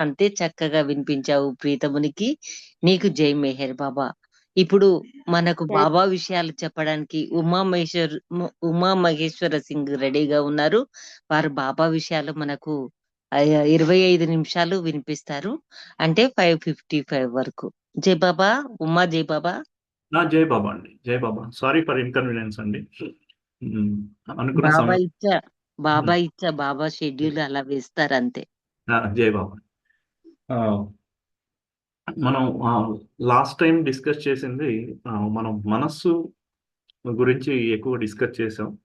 అంతే చక్కగా వినిపించావు ప్రీతమునికి. నీకు జై మెహర్ బాబా. ఇప్పుడు మనకు బాబా విషయాలు చెప్పడానికి ఉమా మహేశ్వర్ ఉమా మహేశ్వర సింగ్ రెడీగా ఉన్నారు. వారు బాబా విషయాలు మనకు ఇరవై ఐదు నిమిషాలు వినిపిస్తారు. అంటే ఫైవ్ ఫిఫ్టీ ఫైవ్ వరకు. జై బాబా ఉమా జై బాబా. నా జై బాబా అండి. జై బాబా. సారీ ఫర్ ఇన్కన్వీనియన్స్ అండి. బాబా ఇచ్చ బాబా ఇచ్చ బాబా షెడ్యూల్ అలా వేస్తారు అంతే. ఆ, జై బాబా. మనం లాస్ట్ టైం డిస్కస్ చేసింది మనం మనస్సు గురించి ఎక్కువ డిస్కస్ చేసాం.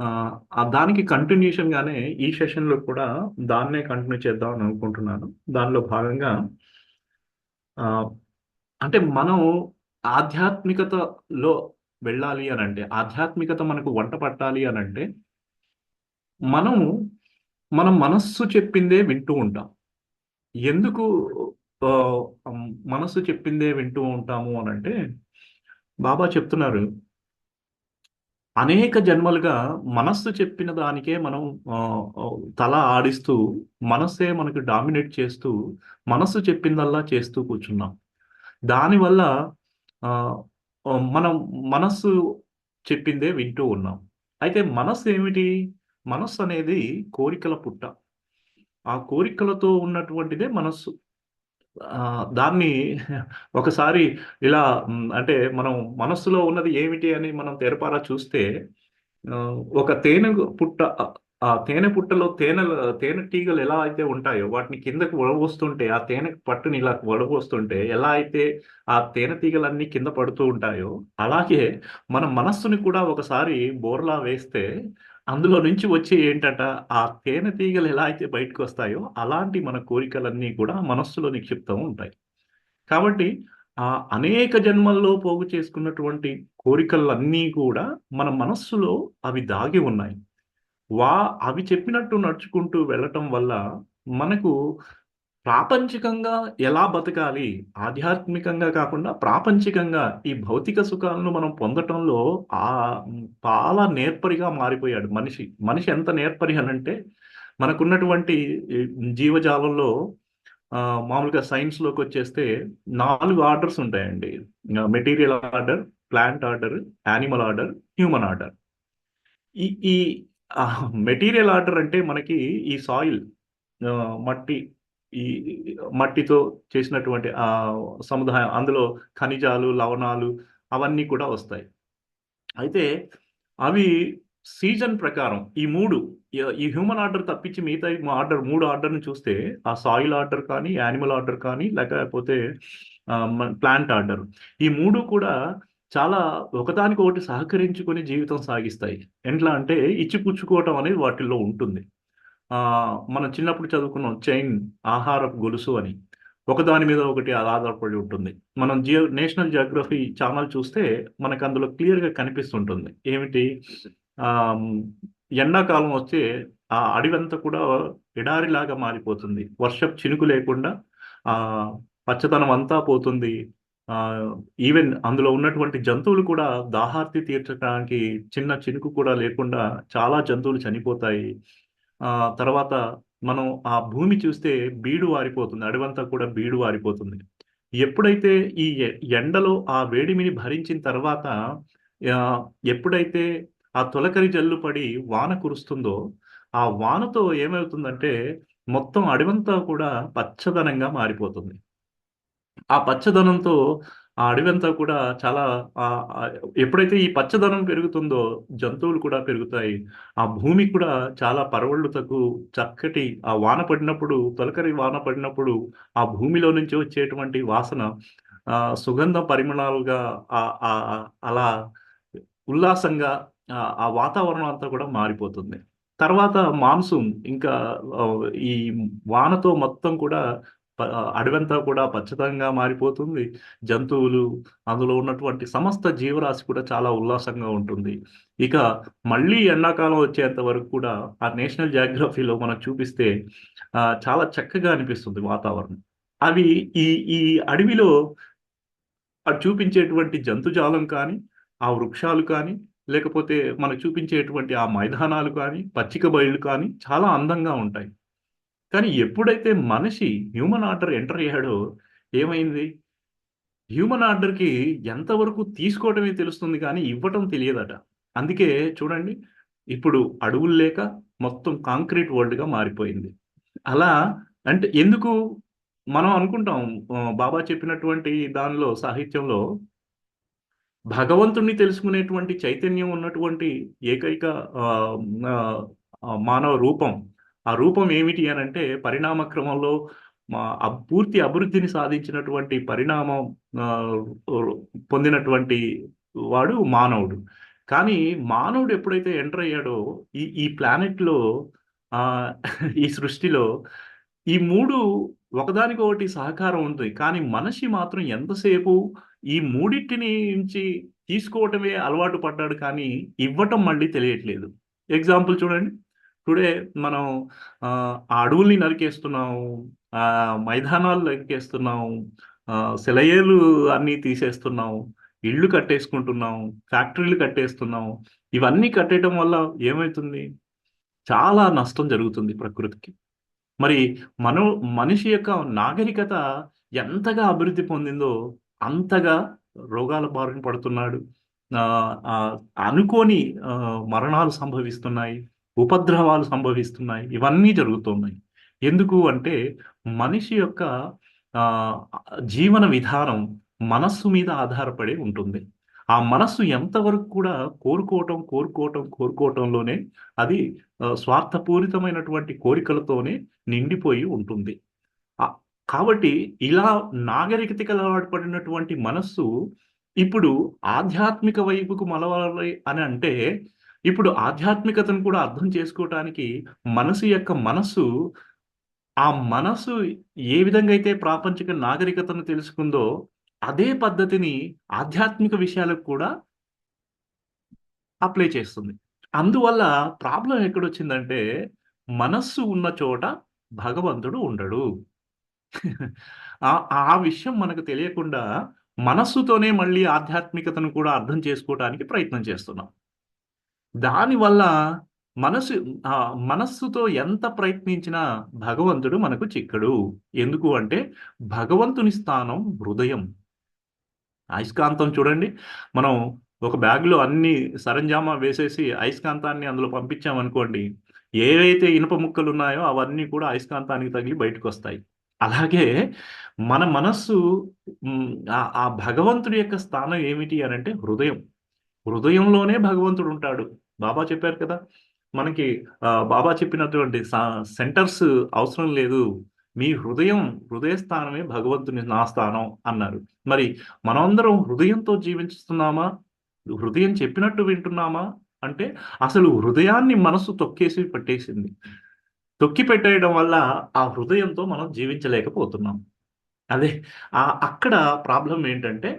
ఆ, దానికి కంటిన్యూషన్ గానే ఈ సెషన్లో కూడా దాన్నే కంటిన్యూ చేద్దాం అని అనుకుంటున్నాను. దానిలో భాగంగా ఆ, అంటే మనం ఆధ్యాత్మికతలో వెళ్ళాలి అని అంటే ఆధ్యాత్మికత మనకు వంట పట్టాలి అని అంటే మనం మన మనస్సు చెప్పిందే వింటూ ఉంటాం. ఎందుకు మనసు మనస్సు చెప్పిందే వింటూ ఉంటాము అని అంటే బాబా చెప్తున్నారు. అనేక జన్మలుగా మనస్సు చెప్పిన దానికే మనం ఆ, తల ఆడిస్తూ మనస్సే మనకు డామినేట్ చేస్తూ మనస్సు చెప్పిందల్లా చేస్తూ కూర్చున్నాం. దానివల్ల ఆ, మనం మనస్సు చెప్పిందే వింటూ ఉన్నాం. అయితే మనస్సు ఏమిటి? మనస్సు అనేది కోరికల పుట్ట. ఆ కోరికలతో ఉన్నటువంటిదే మనస్సు. ఆ, దాన్ని ఒకసారి ఇలా అంటే మనం మనస్సులో ఉన్నది ఏమిటి అని మనం తెరపారా చూస్తే ఒక తేనె పుట్ట ఆ తేనె పుట్టలో తేనె తేనె తీగలు ఎలా అయితే ఉంటాయో వాటిని కిందకు వడబోస్తుంటే ఆ తేనె పట్టుని ఇలా వడబోస్తుంటే ఎలా అయితే ఆ తేనె తీగలన్నీ కింద పడుతూ ఉంటాయో అలాగే మన మనస్సుని కూడా ఒకసారి బోర్లా వేస్తే అందులో నుంచి వచ్చే ఏంటట ఆ తేనె తీగలు ఎలా అయితే బయటకు వస్తాయో అలాంటి మన కోరికలన్నీ కూడా మనస్సులో నిక్షిప్తం ఉంటాయి. కాబట్టి ఆ అనేక జన్మల్లో పోగు చేసుకున్నటువంటి కోరికలన్నీ కూడా మన మనస్సులో అవి దాగి ఉన్నాయి. వా అవి చెప్పినట్టు నడుచుకుంటూ వెళ్ళటం వల్ల మనకు ప్రాపంచికంగా ఎలా బతకాలి? ఆధ్యాత్మికంగా కాకుండా ప్రాపంచికంగా ఈ భౌతిక సుఖాలను మనం పొందటంలో ఆ చాలా నేర్పరిగా మారిపోయాడు మనిషి. మనిషి ఎంత నేర్పరి అనంటే మనకున్నటువంటి జీవజాలంలో మామూలుగా సైన్స్లోకి వచ్చేస్తే నాలుగు ఆర్డర్స్ ఉంటాయండి. Material order plant order animal order human order. ఈ ఈ మెటీరియల్ ఆర్డర్ అంటే మనకి ఈ సాయిల్ మట్టి ఈ మట్టితో చేసినటువంటి ఆ సముదాయం అందులో ఖనిజాలు లవణాలు అవన్నీ కూడా వస్తాయి. అయితే అవి సీజన్ ప్రకారం ఈ మూడు ఈ- హ్యూమన్ ఆర్డర్ తప్పించి మిగతా ఆర్డర్ మూడు ఆర్డర్ని చూస్తే ఆ సాయిల్ ఆర్డర్ కానీ యానిమల్ ఆర్డర్ కానీ లేకపోతే ప్లాంట్ ఆర్డర్ ఈ మూడు కూడా చాలా ఒకదానికి ఒకటి సహకరించుకొని జీవితం సాగిస్తాయి. ఎట్లా అంటే ఇచ్చిపుచ్చుకోవటం అనేది వాటిల్లో ఉంటుంది. మనం చిన్నప్పుడు చదువుకున్నాం చైన్ ఆహారపు గొలుసు అని. ఒకదాని మీద ఒకటి అది ఆధారపడి ఉంటుంది. మనం జియో నేషనల్ జియోగ్రఫీ ఛానల్ చూస్తే మనకు అందులో క్లియర్గా కనిపిస్తుంటుంది. ఏమిటి? ఆ ఎండాకాలం వస్తే ఆ అడవంతా కూడా ఎడారిలాగా మారిపోతుంది. వర్షపు చినుకు లేకుండా ఆ పచ్చదనం అంతా పోతుంది. ఆ ఈవెన్ అందులో ఉన్నటువంటి జంతువులు కూడా దాహార్తి తీర్చడానికి చిన్న చినుకు కూడా లేకుండా చాలా జంతువులు చనిపోతాయి. తర్వాత మనం ఆ భూమి చూస్తే బీడు వారిపోతుంది. అడవంతా కూడా బీడు వారిపోతుంది. ఎప్పుడైతే ఈ ఎండలో ఆ వేడిమిని భరించిన తర్వాత ఎప్పుడైతే ఆ తొలకరి జల్లు పడి వాన కురుస్తుందో ఆ వానతో ఏమవుతుందంటే మొత్తం అడవంతా కూడా పచ్చదనంగా మారిపోతుంది. ఆ పచ్చదనంతో ఆ అడవంతా కూడా చాలా ఆ, ఎప్పుడైతే ఈ పచ్చదనం పెరుగుతుందో జంతువులు కూడా పెరుగుతాయి ఆ భూమి కూడా చాలా పరవళ్ళుతకు చక్కటి ఆ వాన పడినప్పుడు తొలకరి వాన పడినప్పుడు ఆ భూమిలో నుంచి వచ్చేటువంటి వాసన ఆ సుగంధ పరిమళాలుగా ఆ ఆ అలా ఉల్లాసంగా ఆ వాతావరణం అంతా కూడా మారిపోతుంది. తర్వాత మాన్సూన్ ఇంకా ఈ వానతో మొత్తం కూడా అడవంతా కూడా పచ్చదంగా మారిపోతుంది. జంతువులు అందులో ఉన్నటువంటి సమస్త జీవరాశి కూడా చాలా ఉల్లాసంగా ఉంటుంది. ఇక మళ్ళీ ఎండాకాలం వచ్చేంత వరకు కూడా ఆ నేషనల్ జాగ్రఫీలో మనకు చూపిస్తే చాలా చక్కగా అనిపిస్తుంది వాతావరణం. అవి ఈ ఈ అడవిలో చూపించేటువంటి జంతుజాలం కానీ ఆ వృక్షాలు కానీ లేకపోతే మనకు చూపించేటువంటి ఆ మైదానాలు కానీ పచ్చిక బయళ్ళు కానీ చాలా అందంగా ఉంటాయి. కానీ ఎప్పుడైతే మనిషి హ్యూమన్ ఆర్డర్ ఎంటర్ అయ్యాడో ఏమైంది? హ్యూమన్ ఆర్డర్కి ఎంతవరకు తీసుకోవటమే తెలుస్తుంది కానీ ఇవ్వటం తెలియదట. అందుకే చూడండి ఇప్పుడు అడవులు లేక మొత్తం కాంక్రీట్ వరల్డ్గా మారిపోయింది. అలా అంటే ఎందుకు? మనం అనుకుంటాం బాబా చెప్పినటువంటి దానిలో సాహిత్యంలో భగవంతుణ్ణి తెలుసుకునేటువంటి చైతన్యం ఉన్నటువంటి ఏకైక మానవ రూపం ఆ రూపం ఏమిటి అని అంటే పరిణామ క్రమంలో మా పూర్తి అభివృద్ధిని సాధించినటువంటి పరిణామం పొందినటువంటి వాడు మానవుడు. కానీ మానవుడు ఎప్పుడైతే ఎంటర్ అయ్యాడో ఈ ఈ ప్లానెట్లో ఈ సృష్టిలో ఈ మూడు ఒకదానికొకటి సహకారం ఉంటుంది. కానీ మనిషి మాత్రం ఎంతసేపు ఈ మూడింటిని నుంచి తీసుకోవటమే అలవాటు పడ్డాడు కానీ ఇవ్వటం మళ్ళీ తెలియట్లేదు. ఎగ్జాంపుల్ చూడండి. టుడే మనం ఆ, అడవుల్ని నరికేస్తున్నాము ఆ మైదానాలు నరికేస్తున్నాము సెలయేలు అన్నీ తీసేస్తున్నాము ఇళ్ళు కట్టేసుకుంటున్నాం ఫ్యాక్టరీలు కట్టేస్తున్నాం ఇవన్నీ కట్టేయటం వల్ల ఏమవుతుంది చాలా నష్టం జరుగుతుంది ప్రకృతికి. మరి మనం మనిషి యొక్క నాగరికత ఎంతగా అభివృద్ధి పొందిందో అంతగా రోగాల బారిన పడుతున్నాడు. అనుకోని మరణాలు సంభవిస్తున్నాయి. ఉపద్రవాలు సంభవిస్తున్నాయి. ఇవన్నీ జరుగుతున్నాయి. ఎందుకు అంటే మనిషి యొక్క ఆ, జీవన విధానం మనస్సు మీద ఆధారపడి ఉంటుంది. ఆ మనస్సు ఎంతవరకు కూడా కోరుకోవటం కోరుకోవటం కోరుకోవటంలోనే అది స్వార్థపూరితమైనటువంటి కోరికలతోనే నిండిపోయి ఉంటుంది. కాబట్టి ఇలా నాగరికతకి అలవాటు మనస్సు ఇప్పుడు ఆధ్యాత్మిక వైపుకు మలవాలి అని అంటే ఇప్పుడు ఆధ్యాత్మికతను కూడా అర్థం చేసుకోవటానికి మనసు యొక్క మనస్సు ఆ మనసు ఏ విధంగా అయితే ప్రాపంచిక నాగరికతను తెలుసుకుందో అదే పద్ధతిని ఆధ్యాత్మిక విషయాలకు కూడా అప్లై చేస్తుంది. అందువల్ల ప్రాబ్లం ఎక్కడొచ్చిందంటే మనస్సు ఉన్న చోట భగవంతుడు ఉండడు. ఆ ఆ విషయం మనకు తెలియకుండా మనస్సుతోనే మళ్ళీ ఆధ్యాత్మికతను కూడా అర్థం చేసుకోవడానికి ప్రయత్నం చేస్తున్నాం. దానివల్ల మనసు ఆ మనస్సుతో ఎంత ప్రయత్నించినా భగవంతుడు మనకు చిక్కడు. ఎందుకు అంటే భగవంతుని స్థానం హృదయం. అయస్కాంతం చూడండి. మనం ఒక బ్యాగ్లో అన్ని సరంజామా వేసేసి అయస్కాంతాన్ని అందులో పంపించామనుకోండి ఏవైతే ఇనుప ముక్కలు ఉన్నాయో అవన్నీ కూడా అయస్కాంతానికి తగిలి బయటకు వస్తాయి అలాగే మన మనస్సు ఆ ఆ భగవంతుడి యొక్క స్థానం ఏమిటి అని అంటే హృదయం. హృదయంలోనే భగవంతుడు ఉంటాడు. బాబా చెప్పారు కదా మనకి బాబా చెప్పినటువంటి సెంటర్స్ అవసరం లేదు. మీ హృదయం హృదయ స్థానమే భగవంతుని నా స్థానం అన్నారు. మరి మనమందరం హృదయంతో జీవించుతున్నామా? హృదయం చెప్పినట్టు వింటున్నామా? అంటే అసలు హృదయాన్ని మనసు తొక్కేసి పెట్టేసింది. తొక్కి పెట్టేయడం వల్ల ఆ హృదయంతో మనం జీవించలేకపోతున్నాం. అదే ఆ అక్కడ ప్రాబ్లం ఏంటంటే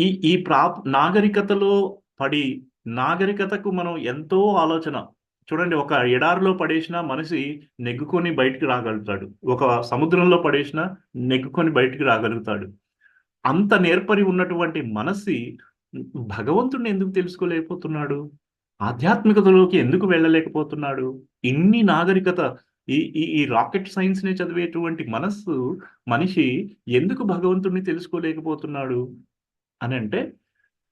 ఈ ఈ ప్రా నాగరికతలో పడి నాగరికతకు మనం ఎంతో ఆలోచన. చూడండి ఒక ఎడారిలో పడేసిన మనిషి నెగ్గుకొని బయటికి రాగలుగుతాడు. ఒక సముద్రంలో పడేసిన నెగ్గుకొని బయటికి రాగలుగుతాడు. అంత నేర్పరి ఉన్నటువంటి మనసి భగవంతుడిని ఎందుకు తెలుసుకోలేకపోతున్నాడు? ఆధ్యాత్మికతలోకి ఎందుకు వెళ్ళలేకపోతున్నాడు? ఇన్ని నాగరికత ఈ ఈ ఈ రాకెట్ సైన్స్ని చదివేటువంటి మనస్సు మనిషి ఎందుకు భగవంతుడిని తెలుసుకోలేకపోతున్నాడు? అని అంటే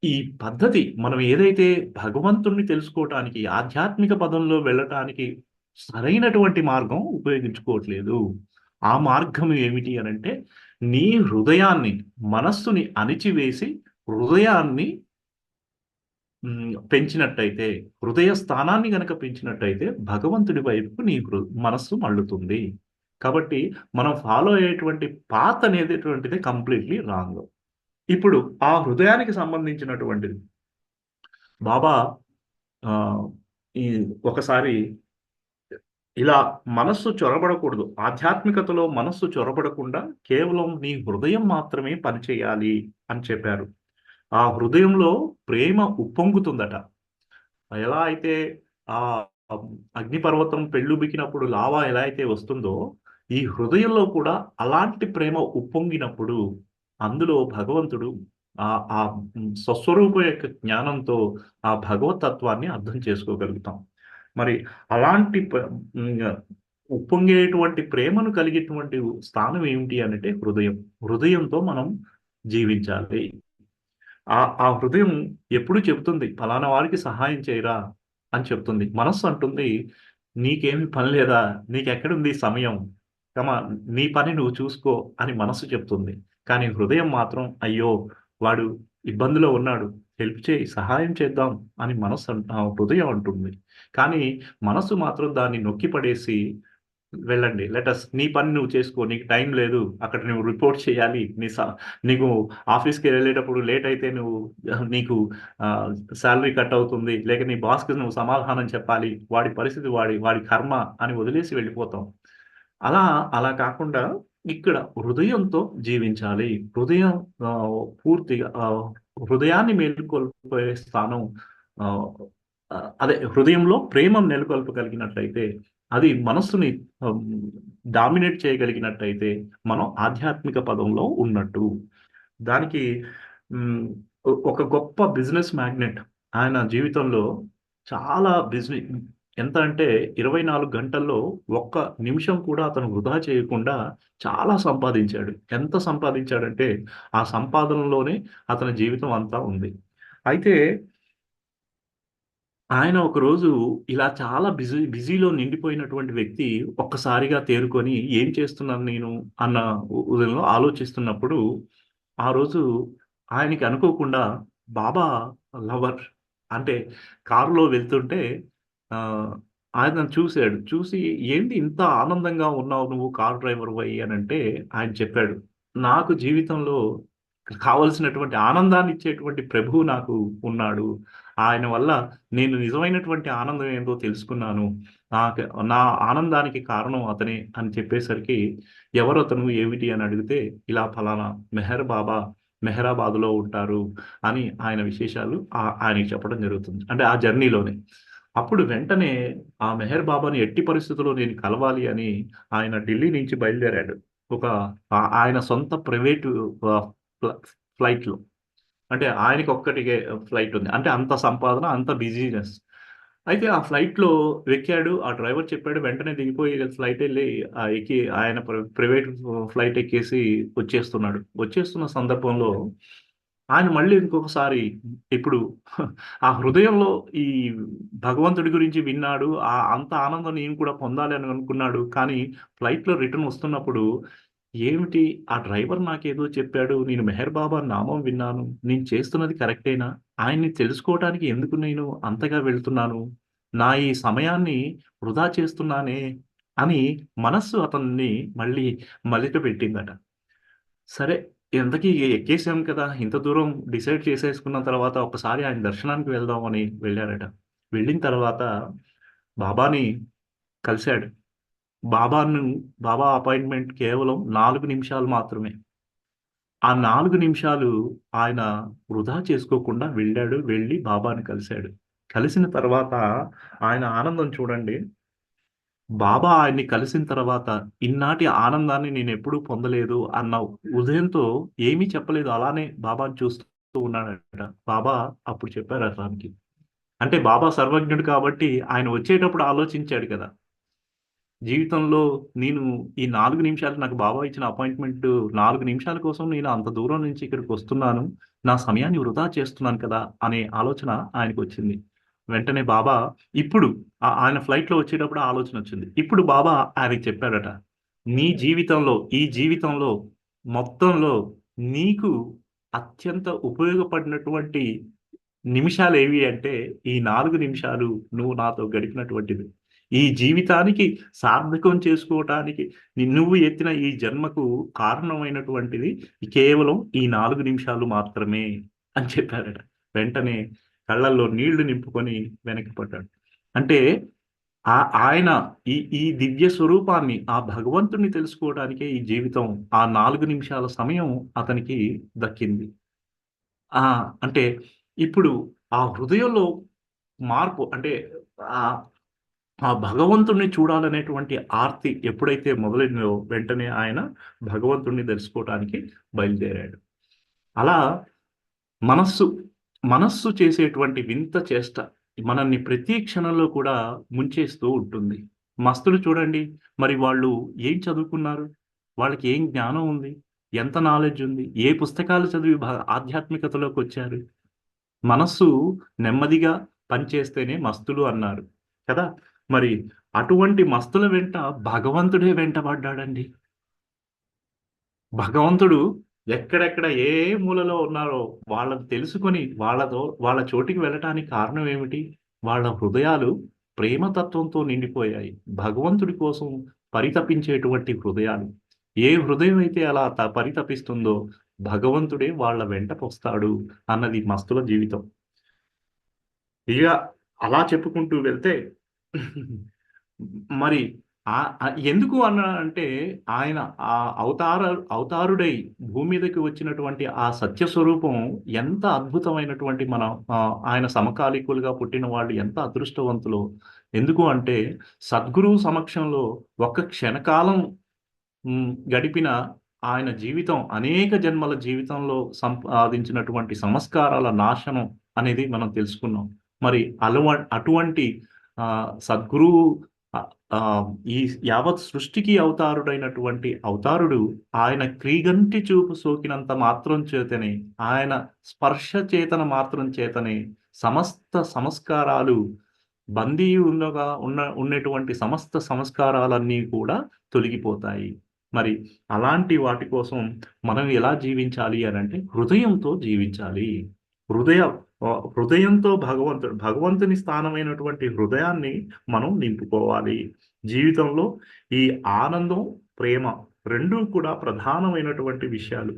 ఈ పద్ధతి మనం ఏదైతే భగవంతుణ్ణి తెలుసుకోవటానికి ఆధ్యాత్మిక పదంలో వెళ్ళటానికి సరైనటువంటి మార్గం ఉపయోగించుకోవట్లేదు. ఆ మార్గం ఏమిటి అని అంటే నీ హృదయాన్ని మనస్సుని అణిచివేసి హృదయాన్ని పెంచినట్టయితే హృదయ స్థానాన్ని గనక పెంచినట్టయితే భగవంతుడి వైపు నీ హృ మనస్సు మళ్ళుతుంది. కాబట్టి మనం ఫాలో అయ్యేటువంటి పాత్ అనేటువంటిది కంప్లీట్లీ రాంగ్. ఇప్పుడు ఆ హృదయానికి సంబంధించినటువంటిది. బాబా ఆ, ఈ ఒకసారి ఇలా మనస్సు చొరబడకూడదు. ఆధ్యాత్మికతలో మనస్సు చొరబడకుండా కేవలం నీ హృదయం మాత్రమే పనిచేయాలి అని చెప్పారు. ఆ హృదయంలో ప్రేమ ఉప్పొంగుతుందట. ఎలా అయితే ఆ అగ్నిపర్వతం పెళ్ళుబికినప్పుడు లావా ఎలా అయితే వస్తుందో ఈ హృదయంలో కూడా అలాంటి ప్రేమ ఉప్పొంగినప్పుడు అందులో భగవంతుడు ఆ ఆ స్వస్వరూప యొక్క జ్ఞానంతో ఆ భగవతత్వాన్ని అర్థం చేసుకోగలుగుతాం. మరి అలాంటి ఉప్పొంగేటువంటి ప్రేమను కలిగేటువంటి స్థానం ఏమిటి అంటే హృదయం. హృదయంతో మనం జీవించాలి. ఆ ఆ హృదయం ఎప్పుడు చెబుతుంది ఫలానా వారికి సహాయం చేయరా అని చెప్తుంది మనస్సు అంటుంది నీకేమి పని లేదా? నీకెక్కడుంది సమయం? కమా నీ పని నువ్వు చూసుకో అని మనస్సు చెప్తుంది కానీ హృదయం మాత్రం అయ్యో వాడు ఇబ్బందిలో ఉన్నాడు హెల్ప్ చేయి సహాయం చేద్దాం అని మనస్సు హృదయం అంటుంది. కానీ మనస్సు మాత్రం దాన్ని నొక్కి పడేసి వెళ్ళండి లెటస్ నీ పని నువ్వు చేసుకో నీకు టైం లేదు అక్కడ నువ్వు రిపోర్ట్ చేయాలి నీ స- నీకు ఆఫీస్కి వెళ్ళేటప్పుడు లేట్ అయితే నువ్వు నీకు శాలరీ కట్ అవుతుంది లేక నీ బాస్కి నువ్వు సమాధానం చెప్పాలి వాడి పరిస్థితి వాడి వాడి కర్మ అని వదిలేసి వెళ్ళిపోతాం. అలా అలా కాకుండా ఇక్కడ హృదయంతో జీవించాలి. హృదయం పూర్తిగా హృదయాన్ని మేలుకొల్పే స్థానం అదే హృదయంలో ప్రేమం నెలకొల్పగలిగినట్లయితే అది మనస్సుని డామినేట్ చేయగలిగినట్టయితే మనం ఆధ్యాత్మిక పదంలో ఉన్నట్టు. దానికి ఒక గొప్ప బిజినెస్ మ్యాగ్నెట్ ఆయన జీవితంలో చాలా బిజినెస్ ఎంత అంటే ఇరవై నాలుగు గంటల్లో ఒక్క నిమిషం కూడా అతను వృధా చేయకుండా చాలా సంపాదించాడు. ఎంత సంపాదించాడంటే ఆ సంపాదనలోనే అతని జీవితం అంతా ఉంది. అయితే ఆయన ఒకరోజు ఇలా చాలా బిజీ బిజీలో నిండిపోయినటువంటి వ్యక్తి ఒక్కసారిగా తేరుకొని ఏం చేస్తున్నాను నేను అన్న ఉదయంలో ఆలోచిస్తున్నప్పుడు ఆ రోజు ఆయనకి అనుకోకుండా బాబా లవర్ అంటే కారులో వెళ్తుంటే ఆ, ఆయన చూశాడు. చూసి ఏంటి ఇంత ఆనందంగా ఉన్నావు నువ్వు కార్ డ్రైవర్ అయ్యి అని అంటే ఆయన చెప్పాడు నాకు జీవితంలో కావలసినటువంటి ఆనందాన్ని ఇచ్చేటువంటి ప్రభువు నాకు ఉన్నాడు. ఆయన వల్ల నేను నిజమైనటువంటి ఆనందం ఏందో తెలుసుకున్నాను. నాకు నా ఆనందానికి కారణం అతనే అని చెప్పేసరికి ఎవరు అతను? ఏమిటి? అని అడిగితే ఇలా ఫలానా మెహర్ బాబా మెహరాబాద్లో ఉంటారు అని ఆయన విశేషాలు ఆ- ఆయనకి చెప్పడం జరుగుతుంది. అంటే ఆ జర్నీలోనే. అప్పుడు వెంటనే ఆ మెహర్ బాబాని ఎట్టి పరిస్థితుల్లో నేను కలవాలి అని ఆయన ఢిల్లీ నుంచి బయలుదేరాడు. ఒక ఆయన సొంత ప్రైవేటు ఫ్లైట్లో. అంటే ఆయనకి ఒక్కటికే ఫ్లైట్ ఉంది. అంటే అంత సంపాదన అంత బిజీనెస్. అయితే ఆ ఫ్లైట్లో ఎక్కాడు. ఆ డ్రైవర్ చెప్పాడు వెంటనే దిగిపోయి ఫ్లైట్ వెళ్ళి ఆ ఎక్కి ఆయన ప్రైవేట్ ఫ్లైట్ ఎక్కేసి వచ్చేస్తున్నాడు. వచ్చేస్తున్న సందర్భంలో ఆయన మళ్ళీ ఇంకొకసారి ఇప్పుడు ఆ హృదయంలో ఈ భగవంతుడి గురించి విన్నాడు ఆ అంత ఆనందం నేను కూడా పొందాలి అని అనుకున్నాడు. కానీ ఫ్లైట్లో రిటర్న్ వస్తున్నప్పుడు ఏమిటి ఆ డ్రైవర్ నాకేదో చెప్పాడు నేను మెహర్ బాబా నామం విన్నాను నేను చేస్తున్నది కరెక్టేనా? ఆయన్ని తెలుసుకోవటానికి ఎందుకు నేను అంతగా వెళ్తున్నాను? నా ఈ సమయాన్ని వృధా చేస్తున్నానే? అని మనస్సు అతన్ని మళ్ళీ మలిట పెట్టిందట సరే ఎంతకీ ఎక్కేసాం కదా? ఇంత దూరం డిసైడ్ చేసేసుకున్న తర్వాత ఒకసారి ఆయన దర్శనానికి వెళ్దామని వెళ్ళాడట వెళ్ళిన తర్వాత బాబాని కలిశాడు. బాబాను బాబా అపాయింట్మెంట్ కేవలం నాలుగు నిమిషాలు మాత్రమే. ఆ నాలుగు నిమిషాలు ఆయన వృధా చేసుకోకుండా వెళ్ళాడు వెళ్ళి బాబాని కలిశాడు. కలిసిన తర్వాత ఆయన ఆనందం చూడండి. బాబా ఆయన్ని కలిసిన తర్వాత ఇన్నాటి ఆనందాన్ని నేను ఎప్పుడూ పొందలేదు అన్న ఉదయంతో ఏమీ చెప్పలేదు. అలానే బాబాని చూస్తూ ఉన్నాడట. బాబా అప్పుడు చెప్పారు అతనికి అంటే బాబా సర్వజ్ఞుడు కాబట్టి ఆయన వచ్చేటప్పుడు ఆలోచించాడు కదా. జీవితంలో నేను ఈ నాలుగు నిమిషాలు నాకు బాబా ఇచ్చిన అపాయింట్మెంట్ నాలుగు నిమిషాల కోసం నేను అంత దూరం నుంచి ఇక్కడికి వస్తున్నాను. నా సమయాన్ని వృధా చేస్తున్నాను కదా అనే ఆలోచన ఆయనకు వచ్చింది. వెంటనే బాబా ఇప్పుడు ఆ- ఆయన ఫ్లైట్లో వచ్చేటప్పుడు ఆలోచన వచ్చింది. ఇప్పుడు బాబా ఆయనకి చెప్పాడట నీ జీవితంలో ఈ జీవితంలో మొత్తంలో నీకు అత్యంత ఉపయోగపడినటువంటి నిమిషాలు ఏవి అంటే ఈ నాలుగు నిమిషాలు నువ్వు నాతో గడిపినటువంటిది ఈ జీవితానికి సార్థకం చేసుకోవటానికి నువ్వు ఎత్తిన ఈ జన్మకు కారణమైనటువంటిది కేవలం ఈ నాలుగు నిమిషాలు మాత్రమే అని చెప్పారట వెంటనే కళ్ళల్లో నీళ్ళు నింపుకొని వెనక్కి పడ్డాడు. అంటే ఆ ఆయన ఈ ఈ దివ్య స్వరూపాన్ని ఆ భగవంతుణ్ణి తెలుసుకోవడానికే ఈ జీవితం ఆ నాలుగు నిమిషాల సమయం అతనికి దక్కింది. ఆ అంటే ఇప్పుడు ఆ హృదయంలో మార్పు అంటే ఆ ఆ భగవంతుణ్ణి చూడాలనేటువంటి ఆర్తి ఎప్పుడైతే మొదలైందో వెంటనే ఆయన భగవంతుణ్ణి తెలుసుకోవటానికి బయలుదేరాడు. అలా మనస్సు మనస్సు చేసేటువంటి వింత చేష్ట మనల్ని ప్రతి క్షణంలో కూడా ముంచేస్తూ ఉంటుంది. మస్తులు చూడండి మరి వాళ్ళు ఏం చదువుకున్నారు? వాళ్ళకి ఏం జ్ఞానం ఉంది? ఎంత నాలెడ్జ్ ఉంది? ఏ పుస్తకాలు చదివి భా- ఆధ్యాత్మికతలోకి వచ్చారు? మనస్సు నెమ్మదిగా పనిచేస్తేనే మస్తులు అన్నారు. కదా? మరి అటువంటి మస్తుల వెంట భగవంతుడే వెంటబడ్డాడండి. భగవంతుడు ఎక్కడెక్కడ ఏ మూలలో ఉన్నారో వాళ్ళని తెలుసుకొని వాళ్ళతో వాళ్ళ చోటికి వెళ్ళటానికి కారణం ఏమిటి? వాళ్ళ హృదయాలు ప్రేమతత్వంతో నిండిపోయాయి. భగవంతుడి కోసం పరితపించేటువంటి హృదయాలు. ఏ హృదయం అయితే అలా త- పరితపిస్తుందో భగవంతుడే వాళ్ళ వెంట వస్తాడు అన్నది మస్తుల జీవితం. ఇక అలా చెప్పుకుంటూ వెళ్తే మరి ఎందుకు అన్న అంటే ఆయన ఆ అవతార అవతారుడై భూమి మీదకి వచ్చినటువంటి ఆ సత్య స్వరూపం ఎంత అద్భుతమైనటువంటి మన ఆయన సమకాలీకులుగా పుట్టిన వాళ్ళు ఎంత అదృష్టవంతులు. ఎందుకు అంటే సద్గురువు సమక్షంలో ఒక్క క్షణకాలం గడిపిన ఆయన జీవితం అనేక జన్మల జీవితంలో సంపాదించినటువంటి సంస్కారాల నాశనం అనేది మనం తెలుసుకున్నాం. మరి అలవ అటువంటి సద్గురువు ఈ యావత్ సృష్టికి అవతారుడైనటువంటి అవతారుడు ఆయన క్రీగంటి చూపు సోకినంత మాత్రం చేతనే ఆయన స్పర్శ చేతన మాత్రం చేతనే సమస్త సంస్కారాలు బందీ ఉండగా ఉన్న ఉన్నటువంటి సమస్త సంస్కారాలన్నీ కూడా తొలగిపోతాయి. మరి అలాంటి వాటి కోసం మనం ఎలా జీవించాలి అని అంటే హృదయంతో జీవించాలి. హృదయ హృదయంతో భగవంతుడు భగవంతుని స్థానమైనటువంటి హృదయాన్ని మనం నింపుకోవాలి. జీవితంలో ఈ ఆనందం ప్రేమ రెండూ కూడా ప్రధానమైనటువంటి విషయాలు.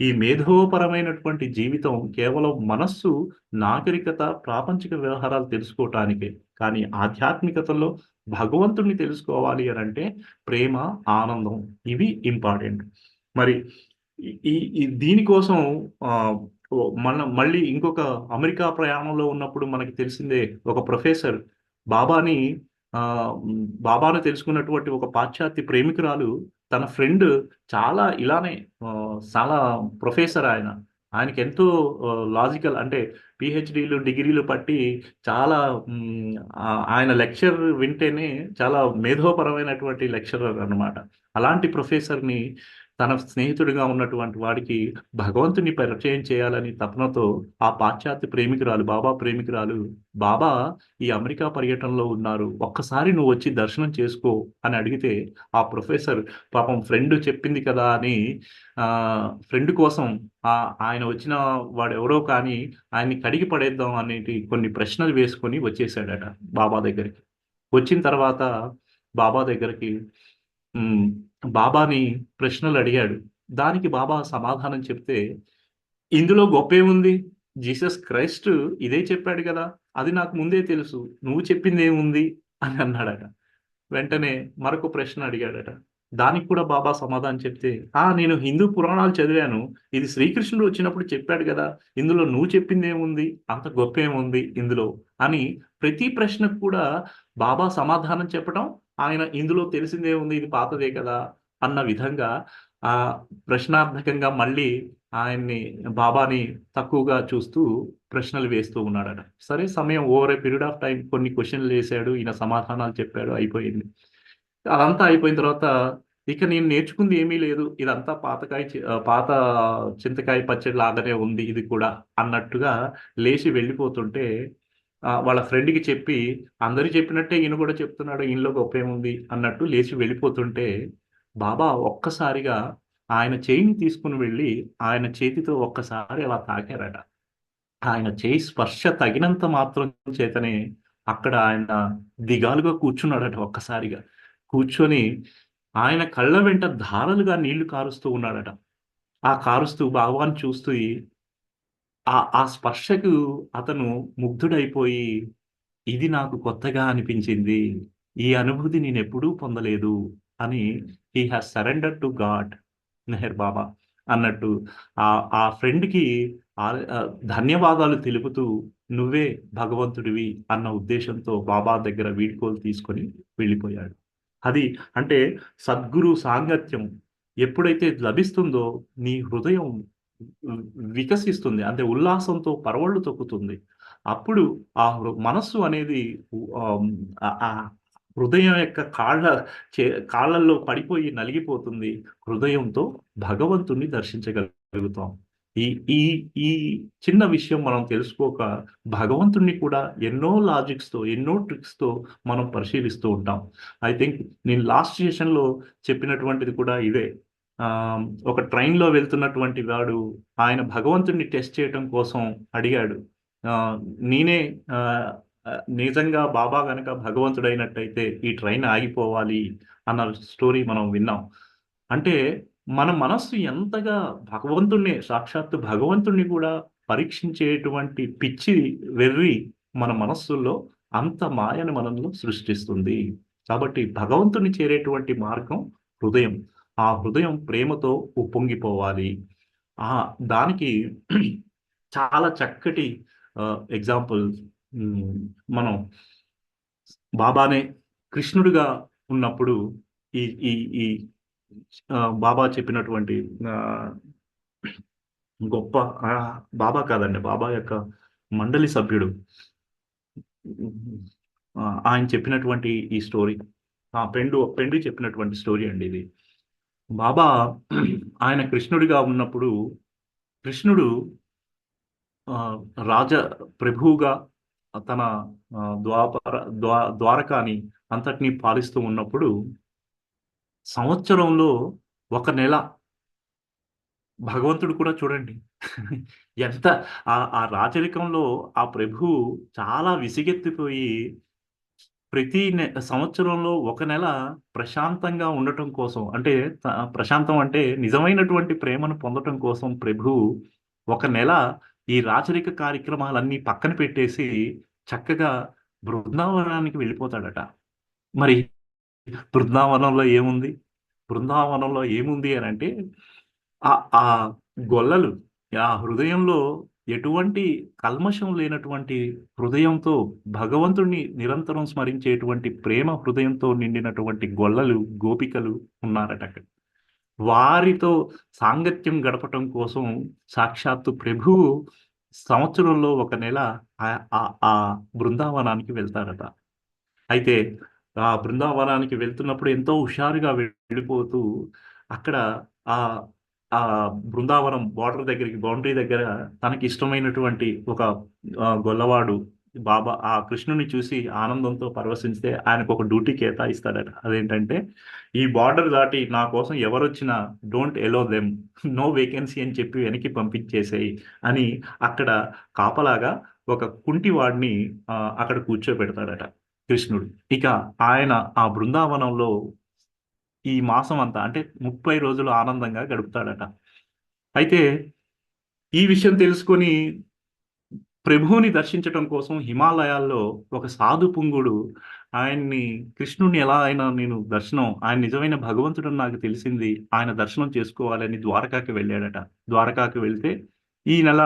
ఈ మేధోపరమైనటువంటి జీవితం కేవలం మనస్సు నాగరికత ప్రాపంచిక వ్యవహారాలు తెలుసుకోవటానికే కానీ ఆధ్యాత్మికతలో భగవంతుణ్ణి తెలుసుకోవాలి అని అంటే ప్రేమ ఆనందం ఇవి ఇంపార్టెంట్. మరి ఈ దీనికోసం ఆ, మన మళ్ళీ ఇంకొక అమెరికా ప్రయాణంలో ఉన్నప్పుడు మనకి తెలిసిందే ఒక ప్రొఫెసర్ బాబాని ఆ బాబాను తెలుసుకున్నటువంటి ఒక పాశ్చాత్య ప్రేమికురాలు తన ఫ్రెండ్ చాలా ఇలానే చాలా ప్రొఫెసర్ ఆయన. ఆయనకి ఎంతో లాజికల్ అంటే పిహెచ్డీలు డిగ్రీలు పట్టి చాలా ఆయన లెక్చర్ వింటేనే చాలా మేధోపరమైనటువంటి లెక్చరర్ అన్నమాట. అలాంటి ప్రొఫెసర్ని తన స్నేహితుడిగా ఉన్నటువంటి వాడికి భగవంతుని పరిచయం చేయాలని తపనతో ఆ పాశ్చాత్య ప్రేమికురాలు బాబా ప్రేమికురాలు బాబా ఈ అమెరికా పర్యటనలో ఉన్నారు. ఒక్కసారి నువ్వు వచ్చి దర్శనం చేసుకో అని అడిగితే ఆ ప్రొఫెసర్ పాపం ఫ్రెండ్ చెప్పింది కదా అని ఫ్రెండ్ కోసం ఆయన వచ్చిన వాడు ఎవరో కానీ ఆయన్ని కడిగి పడేద్దాం అనేటి కొన్ని ప్రశ్నలు వేసుకొని వచ్చేసాడట బాబా దగ్గరికి. వచ్చిన తర్వాత బాబా దగ్గరికి బాబాని ప్రశ్నలు అడిగాడు. దానికి బాబా సమాధానం చెప్తే ఇందులో గొప్ప ఏముంది జీసస్ క్రైస్ట్ ఇదే చెప్పాడు కదా. అది నాకు ముందే తెలుసు. నువ్వు చెప్పింది ఏముంది అని అన్నాడట. వెంటనే మరొక ప్రశ్న అడిగాడట. దానికి కూడా బాబా సమాధానం చెప్తే ఆ నేను హిందూ పురాణాలు చదివాను. ఇది శ్రీకృష్ణుడు వచ్చినప్పుడు చెప్పాడు కదా. ఇందులో నువ్వు చెప్పింది ఏముంది అంత గొప్ప ఏముంది ఇందులో అని ప్రతి ప్రశ్నకు కూడా బాబా సమాధానం చెప్పడం ఆయన ఇందులో తెలిసిందే ఇది పాతదే కదా అన్న విధంగా ఆ ప్రశ్నార్థకంగా మళ్ళీ ఆయన్ని బాబాని తక్కువగా చూస్తూ ప్రశ్నలు వేస్తూ ఉన్నాడట. సరే సమయం over a period of time కొన్ని క్వశ్చన్లు వేశాడు ఈయన సమాధానాలు చెప్పాడు అయిపోయింది. అదంతా అయిపోయిన తర్వాత ఇక నేను నేర్చుకుంది ఏమీ లేదు ఇదంతా పాతకాయ పాత చింతకాయ పచ్చడి లాగానే ఉంది ఇది కూడా అన్నట్టుగా లేచి వెళ్ళిపోతుంటే వాళ్ళ ఫ్రెండ్కి చెప్పి అందరూ చెప్పినట్టే ఈయన కూడా చెప్తున్నాడు ఈయనలో గొప్ప ఏముంది అన్నట్టు లేచి వెళ్ళిపోతుంటే బాబా ఒక్కసారిగా ఆయన చేయిని తీసుకుని వెళ్ళి ఆయన చేతితో ఒక్కసారి అలా తాకారట. ఆయన చేయి స్పర్శ తగినంత మాత్రం చేతనే అక్కడ ఆయన దిగాలుగా కూర్చున్నాడట ఒక్కసారిగా. కూర్చొని ఆయన కళ్ళ వెంట ధారలుగా నీళ్ళు కారుస్తూ ఉన్నాడట. ఆ కారుస్తూ భగవాన్ చూస్తూ ఆ ఆ స్పర్శకు అతను ముగ్ధుడైపోయి ఇది నాకు కొత్తగా అనిపించింది. ఈ అనుభూతి నేను ఎప్పుడూ పొందలేదు అని he has surrender to God Meher Baba అన్నట్టు ఆ ఆ ఫ్రెండ్కి ధన్యవాదాలు తెలుపుతూ నువ్వే భగవంతుడివి అన్న ఉద్దేశంతో బాబా దగ్గర వీడ్కోలు తీసుకొని వెళ్ళిపోయాడు. అది అంటే సద్గురు సాంగత్యం ఎప్పుడైతే లభిస్తుందో నీ హృదయం వికసిస్తుంది. అంటే ఉల్లాసంతో పరవళ్ళు తొక్కుతుంది. అప్పుడు ఆ మనస్సు అనేది హృదయం యొక్క కాళ్ళ చే కాళ్ళల్లో పడిపోయి నలిగిపోతుంది. హృదయంతో భగవంతుణ్ణి దర్శించగలుగుతాం. ఈ ఈ ఈ చిన్న విషయం మనం తెలుసుకోక భగవంతుణ్ణి కూడా ఎన్నో లాజిక్స్తో ఎన్నో ట్రిక్స్తో మనం పరిశీలిస్తూ ఉంటాం. ఐ థింక్ నేను లాస్ట్ సెషన్లో చెప్పినటువంటిది కూడా ఇదే. ఒక ట్రైన్లో వెళ్తున్నటువంటి వాడు ఆయన భగవంతుణ్ణి టెస్ట్ చేయటం కోసం అడిగాడు. ఆ, నేనే నిజంగా బాబా గనక భగవంతుడైనట్టయితే ఈ ట్రైన్ ఆగిపోవాలి అన్న స్టోరీ మనం విన్నాం. అంటే మన మనస్సు ఎంతగా భగవంతుణ్ణి సాక్షాత్తు భగవంతుణ్ణి కూడా పరీక్షించేటువంటి పిచ్చి వెర్రి మన మనస్సుల్లో అంత మాయను మనలో సృష్టిస్తుంది. కాబట్టి భగవంతుని చేరేటువంటి మార్గం హృదయం. ఆ హృదయం ప్రేమతో ఉప్పొంగిపోవాలి. ఆ దానికి చాలా చక్కటి ఎగ్జాంపుల్ మనం బాబానే కృష్ణుడిగా ఉన్నప్పుడు ఈ ఈ ఈ బాబా చెప్పినటువంటి గొప్ప బాబా కాదండి బాబా యొక్క మండలి సభ్యుడు. ఆయన చెప్పినటువంటి ఈ స్టోరీ ఆ పెండు పెండు చెప్పినటువంటి స్టోరీ అండి ఇది. బాబా ఆయన కృష్ణుడిగా ఉన్నప్పుడు కృష్ణుడు రాజ ప్రభువుగా తన ద్వాపర ద్వా ద్వారకాని అంతటినీ పాలిస్తూ ఉన్నప్పుడు సంవత్సరంలో ఒక నెల భగవంతుడు కూడా చూడండి. ఎంత ఆ ఆ రాచరికంలో ఆ ప్రభు చాలా విసిగెత్తిపోయి ప్రతి నె సంవత్సరంలో ఒక నెల ప్రశాంతంగా ఉండటం కోసం అంటే త- ప్రశాంతం అంటే నిజమైనటువంటి ప్రేమను పొందటం కోసం ప్రభు ఒక నెల ఈ రాచరిక కార్యక్రమాలన్నీ పక్కన పెట్టేసి చక్కగా బృందావనానికి వెళ్ళిపోతాడట. మరి బృందావనంలో ఏముంది? బృందావనంలో ఏముంది అని అంటే ఆ ఆ గొల్లలు ఆ హృదయంలో ఎటువంటి కల్మషం లేనటువంటి హృదయంతో భగవంతుణ్ణి నిరంతరం స్మరించేటువంటి ప్రేమ హృదయంతో నిండినటువంటి గొల్లలు గోపికలు ఉన్నారట అక్కడ. వారితో సాంగత్యం గడపటం కోసం సాక్షాత్తు ప్రభువు సంవత్సరంలో ఒక నెల ఆ- ఆ బృందావనానికి వెళ్తారట. అయితే ఆ బృందావనానికి వెళ్తున్నప్పుడు ఎంతో హుషారుగా వెళ్ళిపోతూ అక్కడ ఆ ఆ బృందావనం బార్డర్ దగ్గరికి బౌండరీ దగ్గర తనకి ఇష్టమైనటువంటి ఒక గొల్లవాడు బాబా ఆ కృష్ణుని చూసి ఆనందంతో పరవశించితే ఆయనకు ఒక డ్యూటీ కేటాయిస్తాడట. అదేంటంటే ఈ బార్డర్ దాటి నా కోసం ఎవరొచ్చినా don't allow them no vacancy అని చెప్పి వెనక్కి పంపించేసేయి అని అక్కడ కాపలాగా ఒక కుంటివాడిని అక్కడ కూర్చోబెడతాడట కృష్ణుడు. ఇక ఆయన ఆ బృందావనంలో ఈ మాసం అంతా అంటే ముప్పై రోజులు ఆనందంగా గడుపుతాడట. అయితే ఈ విషయం తెలుసుకొని ప్రభువుని దర్శించటం కోసం హిమాలయాల్లో ఒక సాధు పుంగుడు ఆయన్ని కృష్ణుని ఎలా అయినా నేను దర్శనం ఆయన నిజమైన భగవంతుడు నాకు తెలిసింది ఆయన దర్శనం చేసుకోవాలని ద్వారకాకి వెళ్ళాడట. ద్వారకాకి వెళ్తే ఈ నెల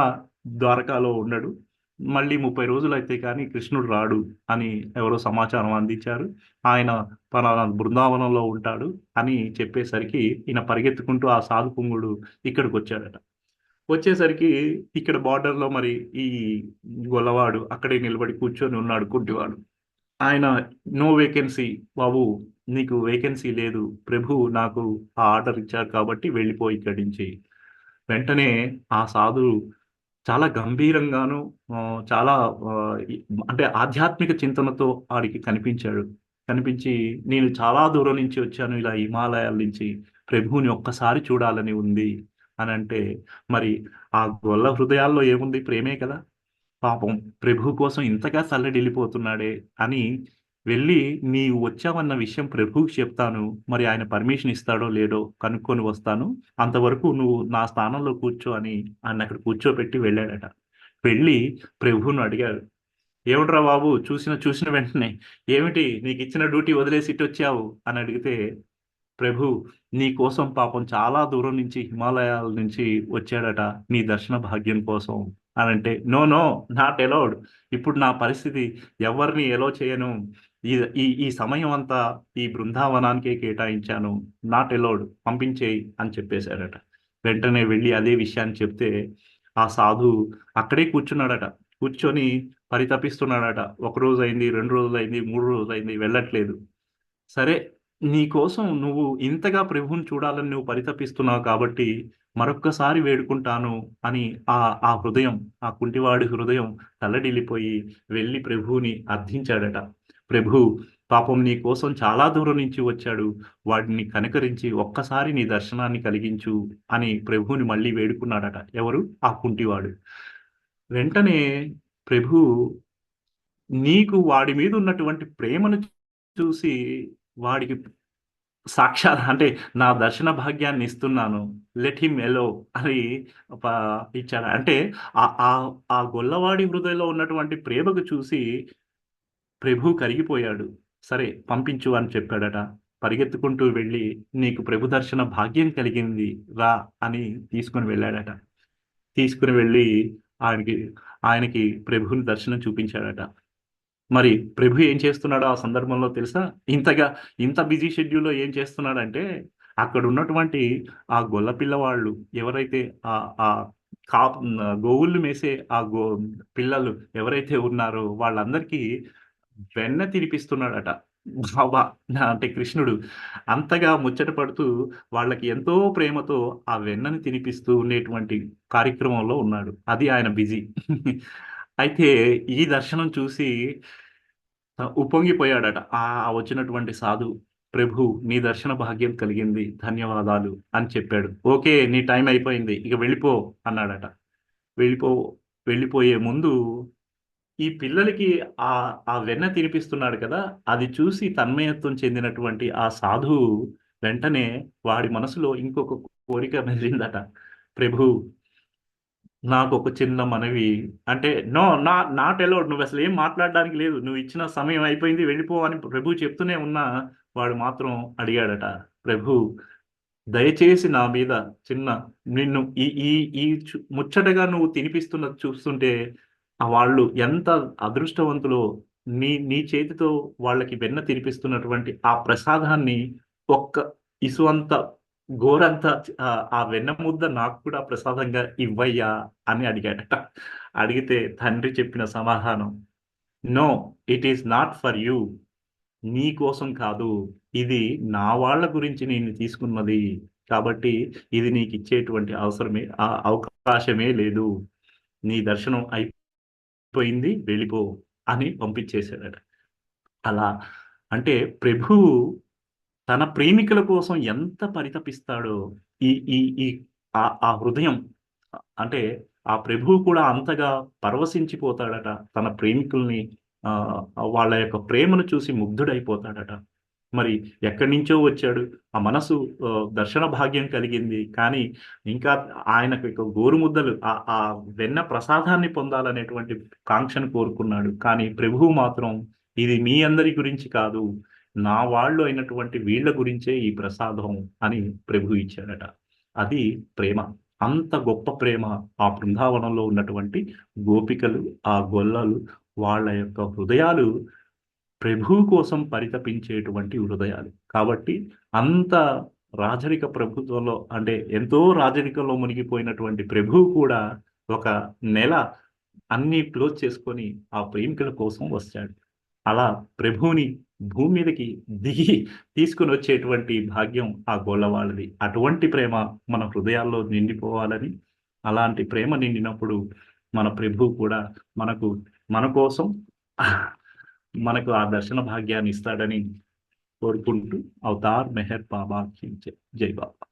ద్వారకాలో ఉండడు. మళ్ళీ ముప్పై రోజులు అయితే కానీ కృష్ణుడు రాడు అని ఎవరో సమాచారం అందించారు. ఆయన తన బృందావనంలో ఉంటాడు అని చెప్పేసరికి ఈయన పరిగెత్తుకుంటూ ఆ సాధు పుంగుడు ఇక్కడికి వచ్చాడట వచ్చేసరికి ఇక్కడ బార్డర్లో మరి ఈ గొల్లవాడు అక్కడే నిలబడి కూర్చొని ఉన్నాడు కుంటివాడు. ఆయన నో వేకెన్సీ బాబు నీకు వేకెన్సీ లేదు. ప్రభు నాకు ఆ ఆర్డర్ ఇచ్చారు కాబట్టి వెళ్ళిపోయి ఇక్కడి నుంచి. వెంటనే ఆ సాధువు చాలా గంభీరంగాను చాలా అంటే ఆధ్యాత్మిక చింతనతో ఆడికి కనిపించాడు. కనిపించి నేను చాలా దూరం నుంచి వచ్చాను ఇలా హిమాలయాల నుంచి ప్రభువుని ఒక్కసారి చూడాలని ఉంది అని అంటే మరి ఆ గొల్ల హృదయాల్లో ఏముంది? ప్రేమే కదా. పాపం ప్రభు కోసం ఇంతగా సల్లడిల్లిపోతున్నాడే అని వెళ్ళి నీవు వచ్చావన్న విషయం ప్రభువుకి చెప్తాను. మరి ఆయన పర్మిషన్ ఇస్తాడో లేడో కనుక్కొని వస్తాను. అంతవరకు నువ్వు నా స్థానంలో కూర్చో అని ఆయన అక్కడ కూర్చోబెట్టి వెళ్ళాడట. వెళ్ళి ప్రభువును అడిగాడు. ఏమిట్రా బాబు చూసిన చూసిన వెంటనే ఏమిటి నీకు ఇచ్చిన డ్యూటీ వదిలేసి ఇటు వచ్చావు? అని అడిగితే ప్రభు నీ కోసం పాపం చాలా దూరం నుంచి హిమాలయాల నుంచి వచ్చాడట నీ దర్శన భాగ్యం కోసం. అని అంటే నో నో నాట్ ఎలౌడ్ ఇప్పుడు నా పరిస్థితి ఎవరిని ఎలో చేయను. ఈ ఈ ఈ సమయం అంతా ఈ బృందావనానికే కేటాయించాను. నాట్ ఎలోడ్ పంపించేయి అని చెప్పేశాడట వెంటనే వెళ్ళి అదే విషయాన్ని చెప్తే ఆ సాధు అక్కడే కూర్చున్నాడట. కూర్చొని పరితపిస్తున్నాడట. ఒక రోజు అయింది రెండు రోజులు అయింది మూడు రోజులు అయింది వెళ్ళట్లేదు. సరే నీకోసం నువ్వు ఇంతగా ప్రభువుని చూడాలని నువ్వు పరితపిస్తున్నావు కాబట్టి మరొక్కసారి వేడుకుంటాను అని ఆ ఆ హృదయం ఆ కుంటివాడి హృదయం తల్లడిల్లిపోయి వెళ్ళి ప్రభువుని అర్థించాడట. ప్రభు పాపం నీ కోసం చాలా దూరం నుంచి వచ్చాడు. వాడిని కనికరించి ఒక్కసారి నీ దర్శనాన్ని కలిగించు అని ప్రభువుని మళ్ళీ వేడుకున్నాడట. ఎవరు? ఆ కుంటివాడు. వెంటనే ప్రభు నీకు వాడి మీద ఉన్నటువంటి ప్రేమను చూసి వాడికి సాక్షాత్ అంటే నా దర్శన భాగ్యాన్ని ఇస్తున్నాను. లెట్ హిమ్ ఎలో అని ఇచ్చాడు. అంటే ఆ ఆ ఆ గొల్లవాడి హృదయంలో ఉన్నటువంటి ప్రేమకు చూసి ప్రభు కరిగిపోయాడు. సరే పంపించు అని చెప్పాడట. పరిగెత్తుకుంటూ వెళ్ళి నీకు ప్రభు దర్శన భాగ్యం కలిగింది రా అని తీసుకుని వెళ్ళాడట. తీసుకుని వెళ్ళి ఆయనకి ఆయనకి ప్రభుని దర్శనం చూపించాడట. మరి ప్రభు ఏం చేస్తున్నాడో ఆ సందర్భంలో తెలుసా? ఇంతగా ఇంత బిజీ షెడ్యూల్లో ఏం చేస్తున్నాడంటే అక్కడ ఉన్నటువంటి ఆ గొల్ల పిల్లవాళ్ళు ఎవరైతే ఆ ఆ కా గోవుళ్ళు మేసే ఆ గో పిల్లలు ఎవరైతే ఉన్నారో వాళ్ళందరికీ వెన్న తినిపిస్తున్నాడట. బాబా అంటే కృష్ణుడు అంతగా ముచ్చట పడుతూ వాళ్ళకి ఎంతో ప్రేమతో ఆ వెన్నని తినిపిస్తూ ఉండేటువంటి కార్యక్రమంలో ఉన్నాడు. అది ఆయన బిజీ. అయితే ఈ దర్శనం చూసి ఉప్పొంగిపోయాడట. ఆ వచ్చినటువంటి సాధు ప్రభు నీ దర్శన భాగ్యం కలిగింది. ధన్యవాదాలు అని చెప్పాడు. ఓకే నీ టైం అయిపోయింది. ఇక వెళ్ళిపో అన్నాడట. వెళ్ళిపో వెళ్ళిపోయే ముందు ఈ పిల్లలకి ఆ ఆ వెన్న తినిపిస్తున్నాడు కదా అది చూసి తన్మయత్వం చెందినటువంటి ఆ సాధువు వెంటనే వాడి మనసులో ఇంకొక కోరిక మెదిలిందట. ప్రభు నాకు ఒక చిన్న మనవి. అంటే నో నా నాట్ అలౌడ్. నువ్వు అసలు ఏం మాట్లాడడానికి లేదు. నువ్వు ఇచ్చిన సమయం అయిపోయింది. వెళ్ళిపోవని ప్రభు చెప్తూనే ఉన్నా వాడు మాత్రం అడిగాడట. ప్రభు దయచేసి నా మీద చిన్న నిన్ను ఈ ఈ ఈ ముచ్చటగా నువ్వు తినిపిస్తున్న చూస్తుంటే వాళ్ళు ఎంత అదృష్టవంతులో నీ నీ చేతితో వాళ్ళకి వెన్న తినిపిస్తున్నటువంటి ఆ ప్రసాదాన్ని ఒక్క ఇసువంత గోరంత ఆ ఆ వెన్న ముద్ద నాకు కూడా ప్రసాదంగా ఇవ్వయ్యా అని అడిగాడట. అడిగితే తండ్రి చెప్పిన సమాధానం no it is not for you. నీ కోసం కాదు. ఇది నా వాళ్ళ గురించి నేను తీసుకున్నది. కాబట్టి ఇది నీకు ఇచ్చేటువంటి అవసరమే ఆ అవకాశమే లేదు. నీ దర్శనం అయిపో పోయింది వెళ్ళిపో అని పంపించేశాడట. అలా అంటే ప్రభువు తన ప్రేమికుల కోసం ఎంత పరితపిస్తాడో ఈ ఈ ఈ ఆ హృదయం అంటే ఆ ప్రభువు కూడా అంతగా పరవశించిపోతాడట. తన ప్రేమికుల్ని ఆ వాళ్ళ యొక్క ప్రేమను చూసి ముగ్ధుడైపోతాడట. మరి ఎక్కడి నుంచో వచ్చాడు. ఆ మనసు దర్శన భాగ్యం కలిగింది. కానీ ఇంకా ఆయనకు ఇక గోరుముద్దలు ఆ ఆ వెన్న ప్రసాదాన్ని పొందాలనేటువంటి కాంక్షను కోరుకున్నాడు. కానీ ప్రభువు మాత్రం ఇది మీ అందరి గురించి కాదు నా వాళ్ళు అయినటువంటి వీళ్ళ గురించే ఈ ప్రసాదం అని ప్రభు ఇచ్చాడట. అది ప్రేమ. అంత గొప్ప ప్రేమ ఆ బృందావనంలో ఉన్నటువంటి గోపికలు ఆ గొల్లలు వాళ్ళ యొక్క హృదయాలు ప్రభు కోసం పరితపించేటువంటి హృదయాలు. కాబట్టి అంత రాజరిక ప్రభుత్వంలో అంటే ఎంతో రాజరికంలో మునిగిపోయినటువంటి ప్రభువు కూడా ఒక నెల అన్ని క్లోజ్ చేసుకొని ఆ ప్రేమికుల కోసం వస్తాడు. అలా ప్రభువుని భూమి మీదకి దిగి తీసుకుని వచ్చేటువంటి భాగ్యం ఆ గోళ్ళవాళ్ళది అటువంటి ప్రేమ మన హృదయాల్లో నిండిపోవాలని అలాంటి ప్రేమ నిండినప్పుడు మన ప్రభు కూడా మనకు మన కోసం మనకు ఆ దర్శన భాగ్యాన్ని ఇస్తాడని కోరుకుంటూ అవతార్ మెహర్ బాబా జై బాబా.